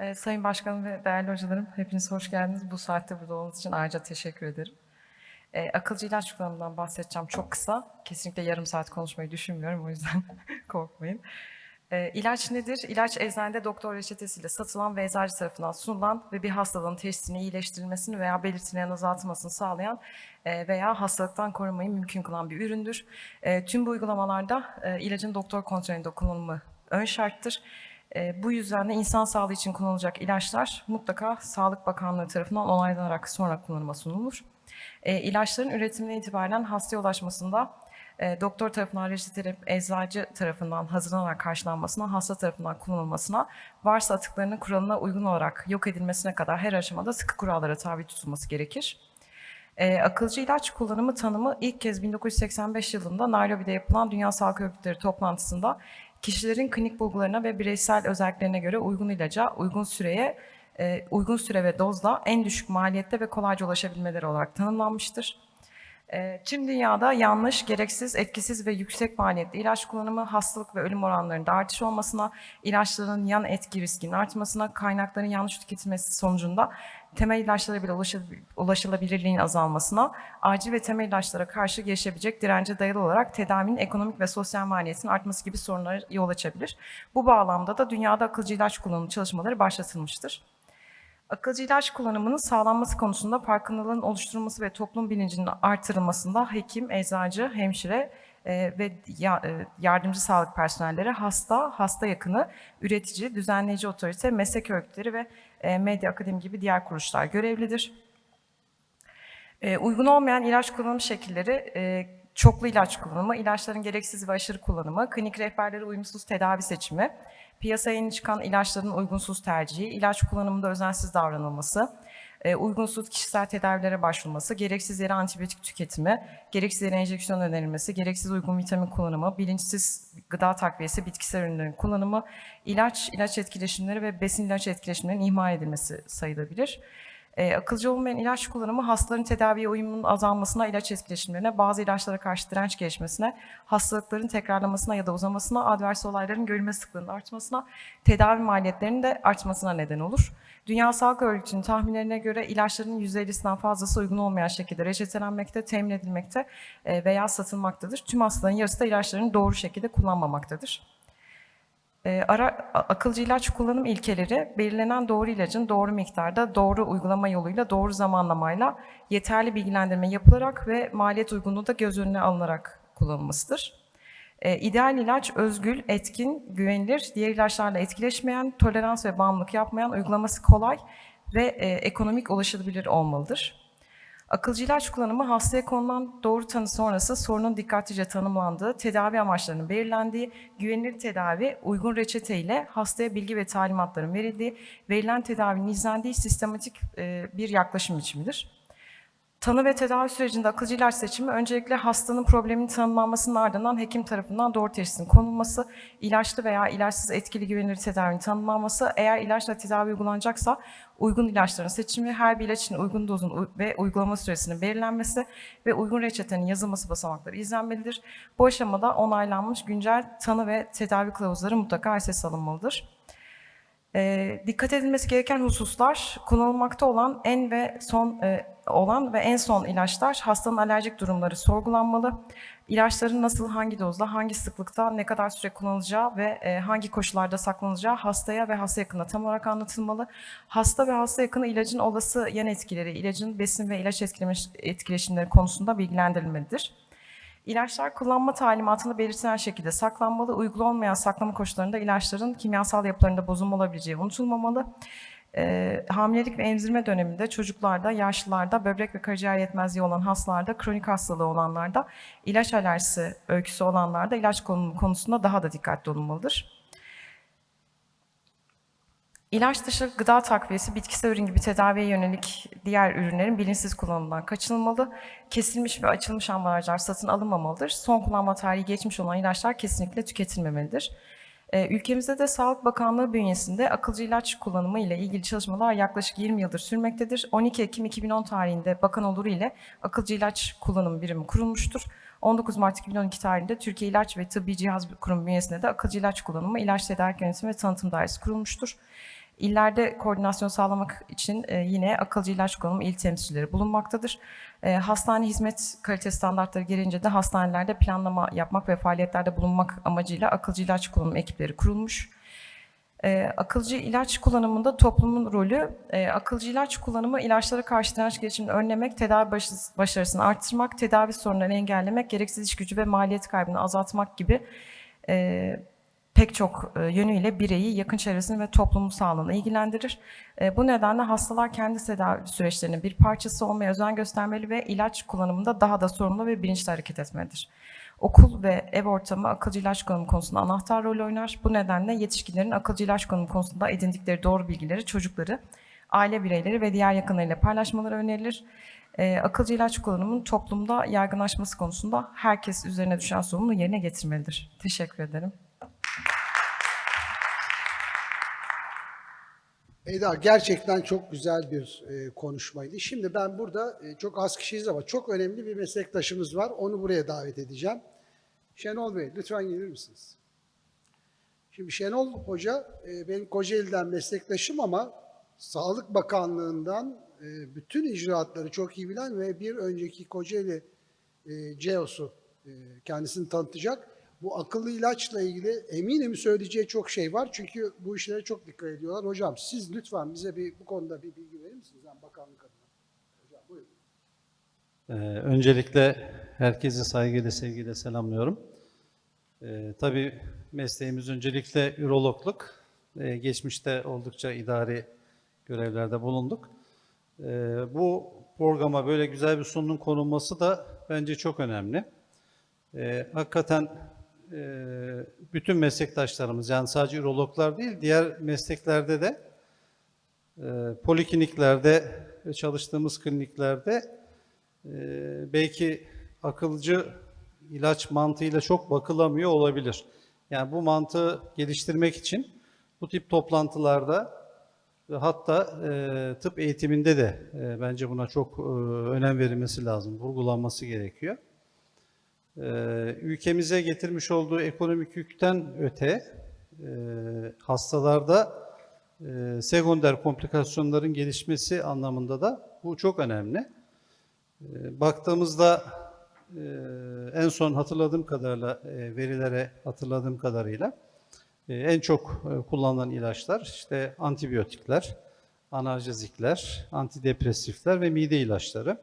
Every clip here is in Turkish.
Ee, Sayın Başkanım ve değerli hocalarım, hepiniz hoş geldiniz. Bu saatte burada olduğunuz için ayrıca teşekkür ederim. Ee, akılcı ilaç kullanımından bahsedeceğim çok kısa. Kesinlikle yarım saat konuşmayı düşünmüyorum, o yüzden korkmayın. Ee, ilaç nedir? İlaç eczanede doktor reçetesiyle satılan ve eczacı tarafından sunulan ve bir hastalığın teşhisini iyileştirilmesini veya belirtilerin azaltılmasını sağlayan e, veya hastalıktan korumayı mümkün kılan bir üründür. E, tüm bu uygulamalarda e, ilacın doktor kontrolünde kullanımı ön şarttır. E, bu yüzden de insan sağlığı için kullanılacak ilaçlar mutlaka Sağlık Bakanlığı tarafından onaylanarak sonra kullanıma sunulur. E, ilaçların üretimine itibaren hastaya ulaşmasında e, doktor tarafından reçetelenip eczacı tarafından hazırlanarak karşılanmasına, hasta tarafından kullanılmasına, varsa atıklarının kuralına uygun olarak yok edilmesine kadar her aşamada sıkı kurallara tabi tutulması gerekir. E, akılcı ilaç kullanımı tanımı ilk kez 1985 yılında Nairobi'de yapılan Dünya Sağlık Örgütleri toplantısında kişilerin klinik bulgularına ve bireysel özelliklerine göre uygun ilaca, uygun süreye, e, uygun süre ve dozda en düşük maliyette ve kolayca ulaşabilmeleri olarak tanımlanmıştır. E, tüm dünyada yanlış, gereksiz, etkisiz ve yüksek maliyetli ilaç kullanımı hastalık ve ölüm oranlarında artış olmasına, ilaçların yan etki riskinin artmasına, kaynakların yanlış tüketilmesi sonucunda temel ilaçlara bile ulaşılabilirliğin azalmasına, acil ve temel ilaçlara karşı gelişebilecek dirence dayalı olarak tedavinin ekonomik ve sosyal maliyetinin artması gibi sorunlara yol açabilir. Bu bağlamda da dünyada akılcı ilaç kullanımı çalışmaları başlatılmıştır. Akılcı ilaç kullanımının sağlanması konusunda farkındalığın oluşturulması ve toplum bilincinin artırılmasında hekim, eczacı, hemşire e, ve e, yardımcı sağlık personelleri, hasta, hasta yakını, üretici, düzenleyici otorite, meslek örgütleri ve e, medya akademi gibi diğer kuruluşlar görevlidir. E, uygun olmayan ilaç kullanım şekilleri e, çoklu ilaç kullanımı, ilaçların gereksiz ve aşırı kullanımı, klinik rehberlere uyumsuz tedavi seçimi, piyasaya yeni çıkan ilaçların uygunsuz tercihi, ilaç kullanımında özensiz davranılması, e, uygunsuz kişisel tedavilere başvurması, gereksiz yere antibiyotik tüketimi, gereksiz yere enjeksiyon önerilmesi, gereksiz uygun vitamin kullanımı, bilinçsiz gıda takviyesi, bitkisel ürünlerin kullanımı, ilaç, ilaç etkileşimleri ve besin ilaç etkileşimlerinin ihmal edilmesi sayılabilir. E, akılcı olmayan ilaç kullanımı hastaların tedaviye uyumunun azalmasına, ilaç etkileşimlerine, bazı ilaçlara karşı direnç gelişmesine, hastalıkların tekrarlamasına ya da uzamasına, advers olayların görülme sıklığının artmasına, tedavi maliyetlerinin de artmasına neden olur. Dünya Sağlık Örgütü'nün tahminlerine göre ilaçların %50'sinden fazlası uygun olmayan şekilde reçetelenmekte, temin edilmekte e, veya satılmaktadır. Tüm hastaların yarısı da ilaçlarını doğru şekilde kullanmamaktadır. E, ara, akılcı ilaç kullanım ilkeleri belirlenen doğru ilacın doğru miktarda, doğru uygulama yoluyla, doğru zamanlamayla yeterli bilgilendirme yapılarak ve maliyet uygunluğu da göz önüne alınarak kullanılmasıdır. E, ideal ilaç özgül, etkin, güvenilir, diğer ilaçlarla etkileşmeyen, tolerans ve bağımlılık yapmayan, uygulaması kolay ve e, ekonomik ulaşılabilir olmalıdır. Akılcı ilaç kullanımı hastaya konulan doğru tanı sonrası sorunun dikkatlice tanımlandığı, tedavi amaçlarının belirlendiği, güvenilir tedavi, uygun reçete ile hastaya bilgi ve talimatların verildiği, verilen tedavinin izlendiği sistematik e, bir yaklaşım biçimidir. Tanı ve tedavi sürecinde akılcı ilaç seçimi öncelikle hastanın probleminin tanımlanmasının ardından hekim tarafından doğru teşhisin konulması, ilaçlı veya ilaçsız etkili güvenilir tedavinin tanımlanması, eğer ilaçla tedavi uygulanacaksa uygun ilaçların seçimi, her bir ilaç için uygun dozun ve uygulama süresinin belirlenmesi ve uygun reçetenin yazılması basamakları izlenmelidir. Bu aşamada onaylanmış güncel tanı ve tedavi kılavuzları mutlaka esas alınmalıdır. E, dikkat edilmesi gereken hususlar kullanılmakta olan en ve son e, olan ve en son ilaçlar hastanın alerjik durumları sorgulanmalı. İlaçların nasıl, hangi dozda, hangi sıklıkta, ne kadar süre kullanılacağı ve e, hangi koşullarda saklanacağı hastaya ve hasta yakınına tam olarak anlatılmalı. Hasta ve hasta yakını ilacın olası yan etkileri, ilacın besin ve ilaç etkileşimleri konusunda bilgilendirilmelidir. İlaçlar kullanma talimatında belirtilen şekilde saklanmalı. Uygun olmayan saklama koşullarında ilaçların kimyasal yapılarında bozulma olabileceği unutulmamalı. Ee, hamilelik ve emzirme döneminde çocuklarda, yaşlılarda, böbrek ve karaciğer yetmezliği olan hastalarda, kronik hastalığı olanlarda, ilaç alerjisi öyküsü olanlarda ilaç konusunda daha da dikkatli olunmalıdır. İlaç dışı gıda takviyesi, bitkisel ürün gibi tedaviye yönelik diğer ürünlerin bilinçsiz kullanımından kaçınılmalı. Kesilmiş ve açılmış ambalajlar satın alınmamalıdır. Son kullanma tarihi geçmiş olan ilaçlar kesinlikle tüketilmemelidir. Ee, ülkemizde de Sağlık Bakanlığı bünyesinde akılcı ilaç kullanımı ile ilgili çalışmalar yaklaşık 20 yıldır sürmektedir. 12 Ekim 2010 tarihinde bakan oluru ile akılcı ilaç kullanım birimi kurulmuştur. 19 Mart 2012 tarihinde Türkiye İlaç ve Tıbbi Cihaz Kurumu bünyesinde de akılcı ilaç kullanımı, ilaç tedarik yönetimi ve tanıtım dairesi kurulmuştur. İllerde koordinasyon sağlamak için e, yine akılcı ilaç kullanımı il temsilcileri bulunmaktadır. E, hastane hizmet kalite standartları gereğince de hastanelerde planlama yapmak ve faaliyetlerde bulunmak amacıyla akılcı ilaç kullanımı ekipleri kurulmuş. E, akılcı ilaç kullanımında toplumun rolü, akılcı ilaç kullanımı ilaçlara karşı direnç gelişimini önlemek, tedavi başarısı- başarısını arttırmak, tedavi sorunlarını engellemek, gereksiz iş gücü ve maliyet kaybını azaltmak gibi e, pek çok e, yönüyle bireyi, yakın çevresini ve toplumun sağlığını ilgilendirir. E, bu nedenle hastalar kendi tedavi süreçlerinin bir parçası olmaya özen göstermeli ve ilaç kullanımında daha da sorumlu ve bilinçli hareket etmelidir. Okul ve ev ortamı akılcı ilaç kullanımı konusunda anahtar rol oynar. Bu nedenle yetişkinlerin akılcı ilaç kullanımı konusunda edindikleri doğru bilgileri çocukları, aile bireyleri ve diğer yakınlarıyla paylaşmaları önerilir. Ee, akılcı ilaç kullanımının toplumda yaygınlaşması konusunda herkes üzerine düşen sorumluluğu yerine getirmelidir. Teşekkür ederim. Eda gerçekten çok güzel bir e, konuşmaydı. Şimdi ben burada e, çok az kişiyiz ama çok önemli bir meslektaşımız var. Onu buraya davet edeceğim. Şenol Bey lütfen gelir misiniz? Şimdi Şenol Hoca e, benim Kocaeli'den meslektaşım ama Sağlık Bakanlığı'ndan e, bütün icraatları çok iyi bilen ve bir önceki Kocaeli e, CEO'su e, kendisini tanıtacak. Bu akıllı ilaçla ilgili eminim söyleyeceği çok şey var. Çünkü bu işlere çok dikkat ediyorlar. Hocam siz lütfen bize bir bu konuda bir bilgi verir misiniz? Yani bakanlık adına. Hocam buyurun. Ee, öncelikle herkesi saygıyla, sevgiyle selamlıyorum. Ee, tabii mesleğimiz öncelikle ürologluk. Ee, geçmişte oldukça idari görevlerde bulunduk. Ee, bu programa böyle güzel bir sununun konulması da bence çok önemli. Ee, hakikaten bütün meslektaşlarımız yani sadece ürologlar değil diğer mesleklerde de e, polikliniklerde çalıştığımız kliniklerde ee, belki akılcı ilaç mantığıyla çok bakılamıyor olabilir. Yani bu mantığı geliştirmek için bu tip toplantılarda ve hatta e, tıp eğitiminde de e, bence buna çok e, önem verilmesi lazım, vurgulanması gerekiyor. E, ülkemize getirmiş olduğu ekonomik yükten öte e, hastalarda e, sekonder komplikasyonların gelişmesi anlamında da bu çok önemli. E, Baktığımızda en son hatırladığım kadarıyla verilere hatırladığım kadarıyla en çok kullanılan ilaçlar işte antibiyotikler, analjezikler, antidepresifler ve mide ilaçları.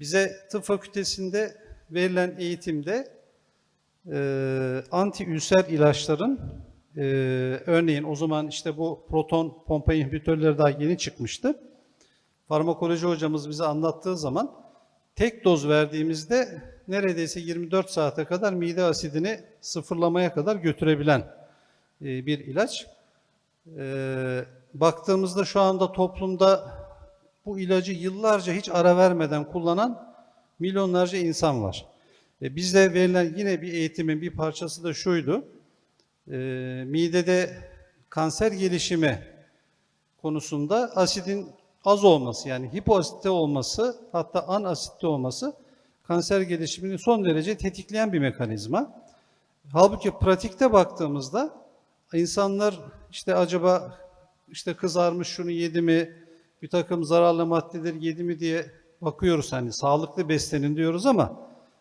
Bize tıp fakültesinde verilen eğitimde e, antiülser ilaçların e, örneğin o zaman işte bu proton pompa inhibitörleri daha yeni çıkmıştı farmakoloji hocamız bize anlattığı zaman tek doz verdiğimizde neredeyse 24 saate kadar mide asidini sıfırlamaya kadar götürebilen e, bir ilaç. E, Baktığımızda şu anda toplumda bu ilacı yıllarca hiç ara vermeden kullanan milyonlarca insan var. E, Bizde verilen yine bir eğitimin bir parçası da şuydu. E, Midede kanser gelişimi konusunda asidin az olması yani hipoasitte olması hatta anasitte olması kanser gelişimini son derece tetikleyen bir mekanizma. Halbuki pratikte baktığımızda insanlar işte acaba işte kızarmış şunu yedi mi, bir takım zararlı maddeler yedi mi diye bakıyoruz. Hani sağlıklı beslenin diyoruz ama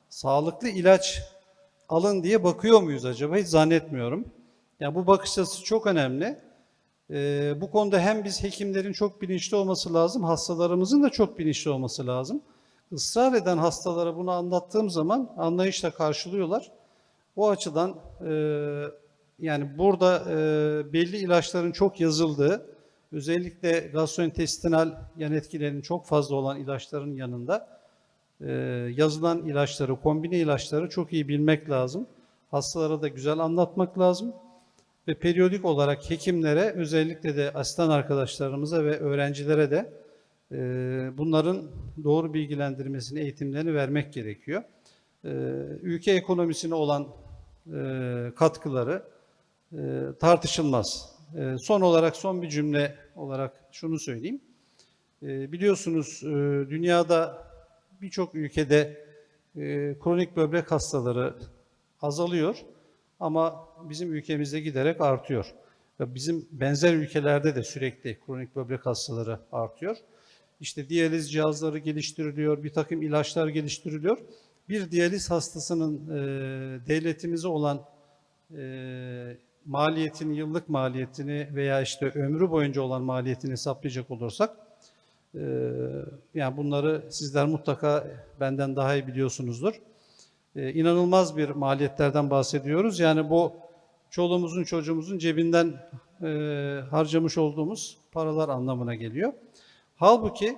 sağlıklı ilaç alın diye bakıyor muyuz acaba? Hiç zannetmiyorum. Yani bu bakış açısı çok önemli. Ee, bu konuda hem biz hekimlerin çok bilinçli olması lazım, hastalarımızın da çok bilinçli olması lazım. Israr eden hastalara bunu anlattığım zaman anlayışla karşılıyorlar. O açıdan e, yani burada e, belli ilaçların çok yazıldığı, özellikle gastrointestinal yan etkilerinin çok fazla olan ilaçların yanında e, yazılan ilaçları, kombine ilaçları çok iyi bilmek lazım. Hastalara da güzel anlatmak lazım ve periyodik olarak hekimlere özellikle de asistan arkadaşlarımıza ve öğrencilere de e, bunların doğru bilgilendirmesini, eğitimlerini vermek gerekiyor. E, ülke ekonomisine olan e, katkıları e, tartışılmaz. E, son olarak son bir cümle olarak şunu söyleyeyim. E, biliyorsunuz e, dünyada birçok ülkede e, kronik böbrek hastaları azalıyor ama bizim ülkemizde giderek artıyor. bizim benzer ülkelerde de sürekli kronik böbrek hastaları artıyor. İşte diyaliz cihazları geliştiriliyor, bir takım ilaçlar geliştiriliyor. Bir diyaliz hastasının e, devletimize olan e, maliyetini, yıllık maliyetini veya işte ömrü boyunca olan maliyetini hesaplayacak olursak, e, yani bunları sizler mutlaka benden daha iyi biliyorsunuzdur. E, inanılmaz bir maliyetlerden bahsediyoruz. Yani bu çoluğumuzun çocuğumuzun cebinden e, harcamış olduğumuz paralar anlamına geliyor. Halbuki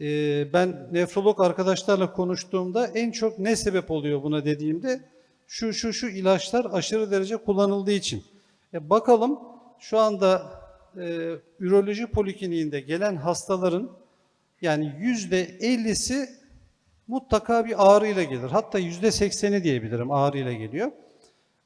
e, ben nefrolog arkadaşlarla konuştuğumda en çok ne sebep oluyor buna dediğimde şu şu şu ilaçlar aşırı derece kullanıldığı için. E, bakalım şu anda e, üroloji polikliniğinde gelen hastaların yani yüzde 50'si mutlaka bir ağrıyla gelir. Hatta yüzde 80'i diyebilirim ağrıyla geliyor.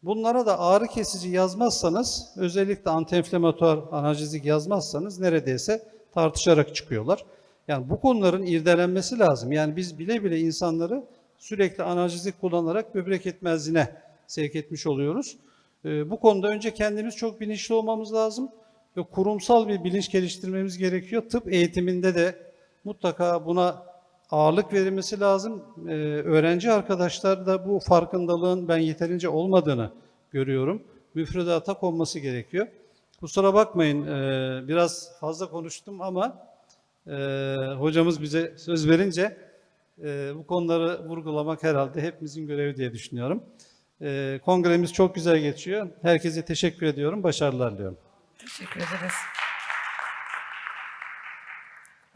Bunlara da ağrı kesici yazmazsanız, özellikle antiinflamatuar analjezik yazmazsanız neredeyse tartışarak çıkıyorlar. Yani bu konuların irdelenmesi lazım. Yani biz bile bile insanları sürekli analjezik kullanarak böbrek yetmezliğine sevk etmiş oluyoruz. Ee, bu konuda önce kendimiz çok bilinçli olmamız lazım ve kurumsal bir bilinç geliştirmemiz gerekiyor. Tıp eğitiminde de mutlaka buna ağırlık verilmesi lazım. Ee, öğrenci arkadaşlar da bu farkındalığın ben yeterince olmadığını görüyorum. Müfredata konması gerekiyor. Kusura bakmayın e, biraz fazla konuştum ama hocamız bize söz verince e, bu konuları vurgulamak herhalde hepimizin görevi diye düşünüyorum. E, kongremiz çok güzel geçiyor. Herkese teşekkür ediyorum. Başarılar diliyorum. Teşekkür ederiz.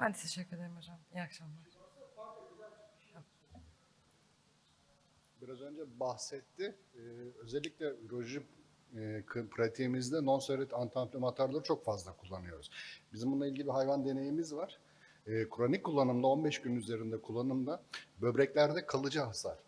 Ben de teşekkür ederim hocam. İyi akşamlar. Biraz önce bahsetti. Ee, özellikle üroloji e, pratiğimizde non-steroid antiinflamatuarları çok fazla kullanıyoruz. Bizim bununla ilgili bir hayvan deneyimiz var. Ee, kronik kullanımda 15 gün üzerinde kullanımda böbreklerde kalıcı hasar.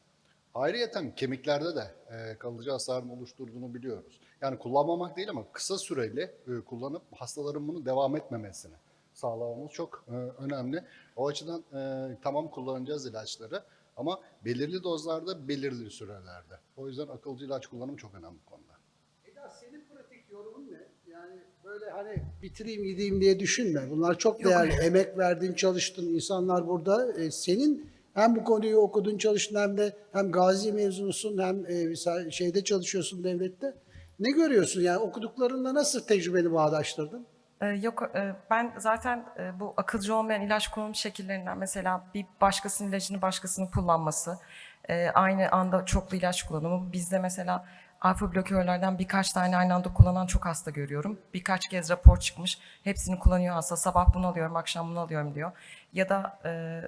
Ayrıyeten kemiklerde de e, kalıcı hasarın oluşturduğunu biliyoruz. Yani kullanmamak değil ama kısa süreli e, kullanıp hastaların bunu devam etmemesini sağlamamız çok e, önemli. O açıdan e, tamam kullanacağız ilaçları ama belirli dozlarda, belirli sürelerde. O yüzden akılcı ilaç kullanımı çok önemli konuda. Eda senin pratik yorumun ne? Yani böyle hani bitireyim gideyim diye düşünme. Bunlar çok değerli. Emek verdin, çalıştın. insanlar burada. E, senin hem bu konuyu okudun, çalıştın hem de hem gazi mezunusun hem e, şeyde çalışıyorsun devlette. Ne görüyorsun yani okuduklarınla nasıl tecrübeni bağdaştırdın? Ee, yok e, ben zaten e, bu akılcı olmayan ilaç kullanım şekillerinden mesela bir başkasının ilacını başkasının kullanması, e, aynı anda çoklu ilaç kullanımı. Bizde mesela alfa blokörlerden birkaç tane aynı anda kullanan çok hasta görüyorum. Birkaç kez rapor çıkmış. Hepsini kullanıyor hasta. Sabah bunu alıyorum, akşam bunu alıyorum diyor. Ya da e,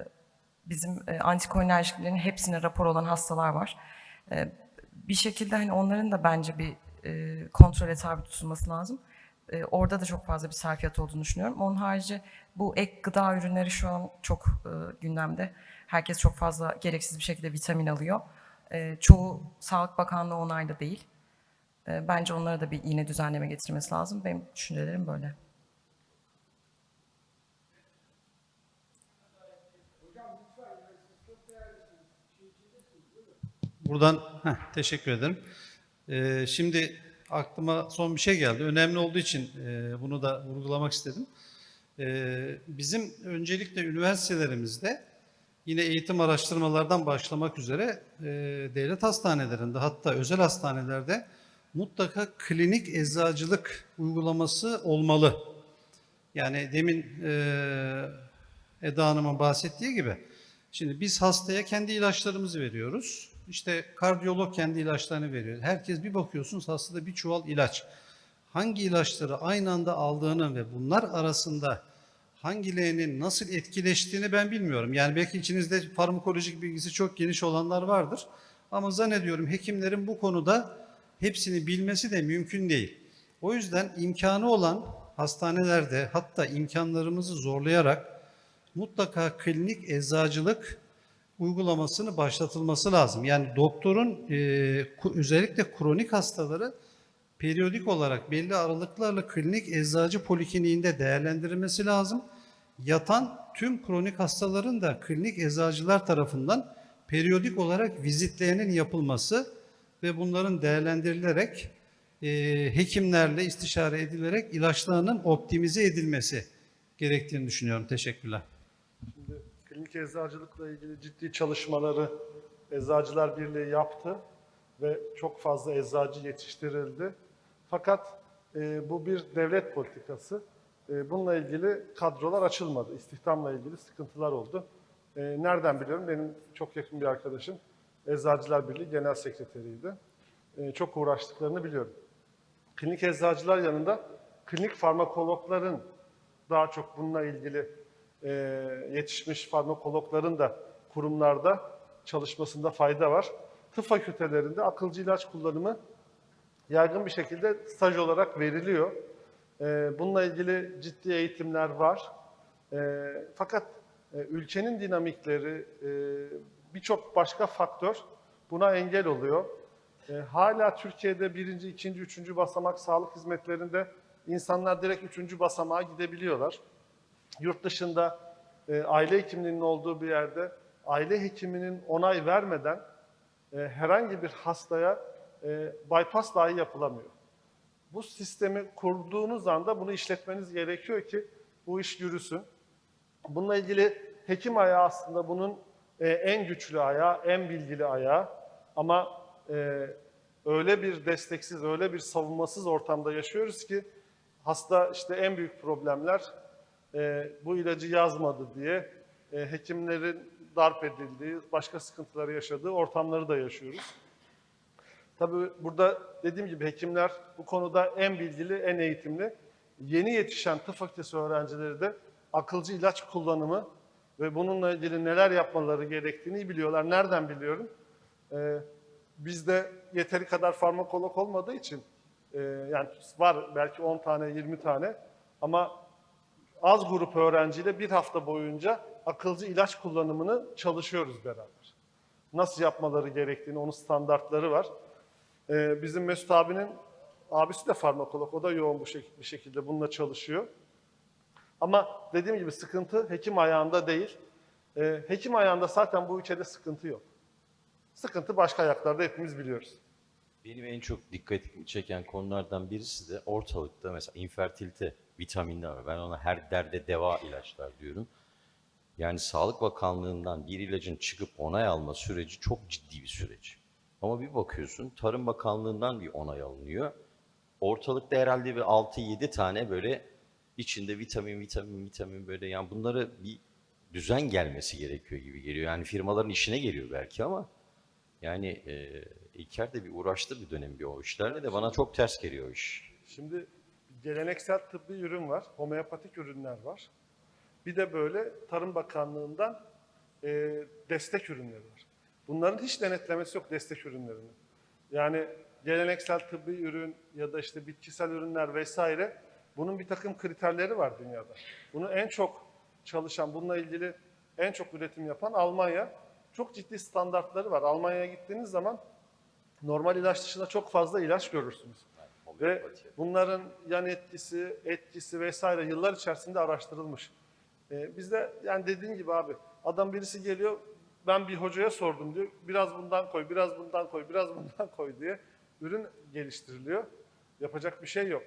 bizim e, antikolinerjiklerin hepsine rapor olan hastalar var. E, bir şekilde hani onların da bence bir e, kontrole tabi tutulması lazım. E, orada da çok fazla bir sarfiyat olduğunu düşünüyorum. Onun harici bu ek gıda ürünleri şu an çok e, gündemde. Herkes çok fazla gereksiz bir şekilde vitamin alıyor. E, çoğu Sağlık Bakanlığı onaylı değil. E, bence onlara da bir yine düzenleme getirmesi lazım. Benim düşüncelerim böyle. Buradan heh, teşekkür ederim. Ee, şimdi aklıma son bir şey geldi. Önemli olduğu için e, bunu da vurgulamak istedim. Ee, bizim öncelikle üniversitelerimizde yine eğitim araştırmalardan başlamak üzere e, devlet hastanelerinde hatta özel hastanelerde mutlaka klinik eczacılık uygulaması olmalı. Yani demin e, Eda Hanım'ın bahsettiği gibi şimdi biz hastaya kendi ilaçlarımızı veriyoruz. İşte kardiyolog kendi ilaçlarını veriyor. Herkes bir bakıyorsunuz hastada bir çuval ilaç. Hangi ilaçları aynı anda aldığını ve bunlar arasında hangilerinin nasıl etkileştiğini ben bilmiyorum. Yani belki içinizde farmakolojik bilgisi çok geniş olanlar vardır. Ama zannediyorum hekimlerin bu konuda hepsini bilmesi de mümkün değil. O yüzden imkanı olan hastanelerde hatta imkanlarımızı zorlayarak mutlaka klinik eczacılık uygulamasını başlatılması lazım. Yani doktorun e, özellikle kronik hastaları periyodik olarak belli aralıklarla klinik eczacı polikliniğinde değerlendirilmesi lazım. Yatan tüm kronik hastaların da klinik eczacılar tarafından periyodik olarak vizitlerinin yapılması ve bunların değerlendirilerek e, hekimlerle istişare edilerek ilaçlarının optimize edilmesi gerektiğini düşünüyorum. Teşekkürler. Şimdi klinik eczacılıkla ilgili ciddi çalışmaları Eczacılar Birliği yaptı ve çok fazla eczacı yetiştirildi. Fakat e, bu bir devlet politikası. E, bununla ilgili kadrolar açılmadı. İstihdamla ilgili sıkıntılar oldu. E, nereden biliyorum? Benim çok yakın bir arkadaşım Eczacılar Birliği Genel Sekreteriydi. E, çok uğraştıklarını biliyorum. Klinik eczacılar yanında klinik farmakologların daha çok bununla ilgili e, yetişmiş farmakologların da kurumlarda çalışmasında fayda var. Tıp fakültelerinde akılcı ilaç kullanımı yaygın bir şekilde staj olarak veriliyor. E, bununla ilgili ciddi eğitimler var. E, fakat e, ülkenin dinamikleri, e, birçok başka faktör buna engel oluyor. E, hala Türkiye'de birinci, ikinci, üçüncü basamak sağlık hizmetlerinde insanlar direkt üçüncü basamağa gidebiliyorlar. Yurt dışında aile hekimliğinin olduğu bir yerde aile hekiminin onay vermeden herhangi bir hastaya e, bypass dahi yapılamıyor. Bu sistemi kurduğunuz anda bunu işletmeniz gerekiyor ki bu iş yürüsün. Bununla ilgili hekim ayağı aslında bunun e, en güçlü ayağı, en bilgili ayağı. Ama e, öyle bir desteksiz, öyle bir savunmasız ortamda yaşıyoruz ki hasta işte en büyük problemler e, bu ilacı yazmadı diye e, hekimlerin darp edildiği, başka sıkıntıları yaşadığı ortamları da yaşıyoruz. Tabii burada dediğim gibi hekimler bu konuda en bilgili, en eğitimli. Yeni yetişen tıp fakültesi öğrencileri de akılcı ilaç kullanımı ve bununla ilgili neler yapmaları gerektiğini biliyorlar. Nereden biliyorum? Ee, bizde yeteri kadar farmakolog olmadığı için e, yani var belki 10 tane, 20 tane ama az grup öğrenciyle bir hafta boyunca akılcı ilaç kullanımını çalışıyoruz beraber. Nasıl yapmaları gerektiğini, onun standartları var. Ee, bizim Mesut abinin abisi de farmakolog, o da yoğun bu şek- bir şekilde bununla çalışıyor. Ama dediğim gibi sıkıntı hekim ayağında değil. Ee, hekim ayağında zaten bu ülkede sıkıntı yok. Sıkıntı başka ayaklarda hepimiz biliyoruz. Benim en çok dikkatimi çeken konulardan birisi de ortalıkta mesela infertilite vitaminler var. Ben ona her derde deva ilaçlar diyorum. Yani Sağlık Bakanlığı'ndan bir ilacın çıkıp onay alma süreci çok ciddi bir süreç. Ama bir bakıyorsun Tarım Bakanlığı'ndan bir onay alınıyor. Ortalıkta herhalde bir 6-7 tane böyle içinde vitamin, vitamin, vitamin böyle yani bunları bir düzen gelmesi gerekiyor gibi geliyor. Yani firmaların işine geliyor belki ama yani e, İlker de bir uğraştı bir dönem bir o işlerle de bana çok ters geliyor o iş. Şimdi geleneksel tıbbi ürün var, homeopatik ürünler var. Bir de böyle Tarım Bakanlığı'ndan e, destek ürünleri var. Bunların hiç denetlemesi yok destek ürünlerinin. Yani geleneksel tıbbi ürün ya da işte bitkisel ürünler vesaire bunun bir takım kriterleri var dünyada. Bunu en çok çalışan, bununla ilgili en çok üretim yapan Almanya. Çok ciddi standartları var. Almanya'ya gittiğiniz zaman normal ilaç dışında çok fazla ilaç görürsünüz. Ve bunların yan etkisi, etkisi vesaire yıllar içerisinde araştırılmış. Ee, bizde yani dediğin gibi abi adam birisi geliyor ben bir hocaya sordum diyor. Biraz bundan koy, biraz bundan koy, biraz bundan koy diye ürün geliştiriliyor. Yapacak bir şey yok.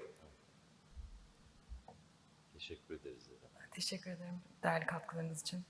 Teşekkür ederiz. Teşekkür ederim değerli katkılarınız için.